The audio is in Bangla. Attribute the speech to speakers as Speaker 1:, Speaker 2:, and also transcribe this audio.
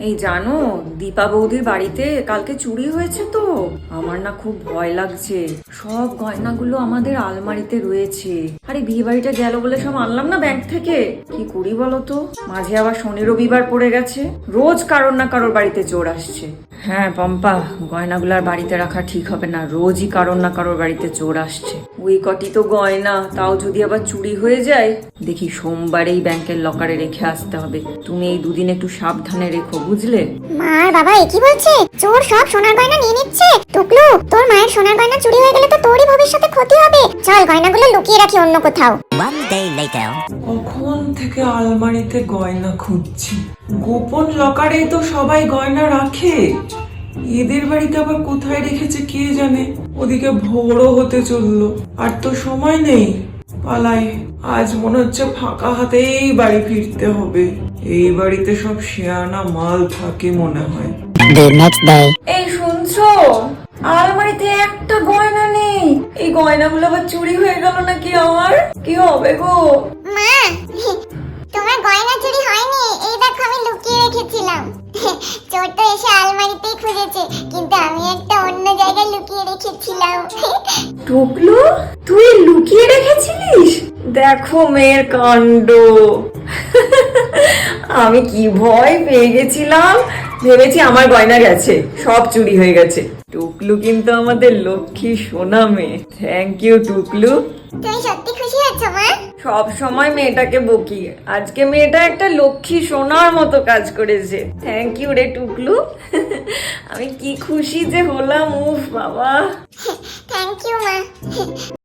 Speaker 1: এই জানো, দীপা বৌদির বাড়িতে কালকে চুরি হয়েছে তো। আমার না খুব ভয় লাগছে। সব গয়নাগুলো আমাদের আলমারিতে রয়েছে। আরে বিয়ে বাড়িটা গেল বলে সব আনলাম না ব্যাংক থেকে? কি করি বলো তো? মাঝে আবার শনি রবিবার পড়ে গেছে। রোজ কারোর না কারোর বাড়িতে চোর আসছে। হ্যাঁ পম্পা গয়নাগুলো আর বাড়িতে রাখা ঠিক হবে না। রোজই কারোর না কারোর বাড়িতে চোর আসছে। ওই কটি তো গয়না তাও যদি আবার চুরি হয়ে যায়? দেখি সোমবারেই ব্যাংকের লকারে রেখে আসতে হবে। তুমি এই দুদিন একটু সাবধানে রেখো বুঝলে?
Speaker 2: মা আর বাবা একই বলছে? চোর সব সোনার গয়না নিয়ে নিচ্ছে। টুকলু তোর মায়ের সোনার গয়না চুরি হয়ে গেলে তো তোরই ভবিষ্যতে ক্ষতি হবে। চল গয়নাগুলো লুকিয়ে রাখি অন্য কোথাও।
Speaker 3: কখন থেকে আলমারিতে গয়না খুঁজছি? গোপন লকারেই তো সবাই গয়না রাখে। এদের বাড়িতে আবার কোথায় রেখেছে কে জানে? ওদিকে ভোরও হতে চলল। আর তো সময় নেই। পালাই আজ মনে হচ্ছে ফাঁকা হাতেই বাড়ি ফিরতে হবে। এই বাড়িতে সব শেয়ানা মাল থাকে মনে হয়.
Speaker 1: এই শুনছো? আলমারিতে একটা গয়না নেই। এই গয়নাগুলো আবার চুরি হয়ে গেল নাকি আমার? কি হবে গো?
Speaker 2: মা তোমার গয়না চুরি হয়নি। এই দেখো আমি লুকিয়ে রেখেছিলাম চোর তো এসে আলমারিতেই খুঁজেছে, কিন্তু আমি একটা অন্য জায়গায় লুকিয়ে রেখেছিলাম।
Speaker 1: টুকলু তুই লুকিয়ে রেখেছিলিস? দেখো মেয়ের কাণ্ড। আমি কি ভয় পেয়ে গেছিলাম? ভেবেছি আমার গয়না গেছে সব চুরি হয়ে গেছে। টুকলু কিন্তু আমাদের লক্ষ্মী সোনা মেয়ে। Thank you Tuklu.
Speaker 2: তুমি সত্যি খুশি হয়েছো মা?
Speaker 1: সব সময় মেয়েটাকে বকি আজকে মেয়েটা একটা লক্ষ্মী সোনার মতো কাজ করেছে। থ্যাংক ইউ রে টুকলু। আমি কি খুশি যে হলাম উফ বাবা।
Speaker 2: থ্যাংক ইউ মা।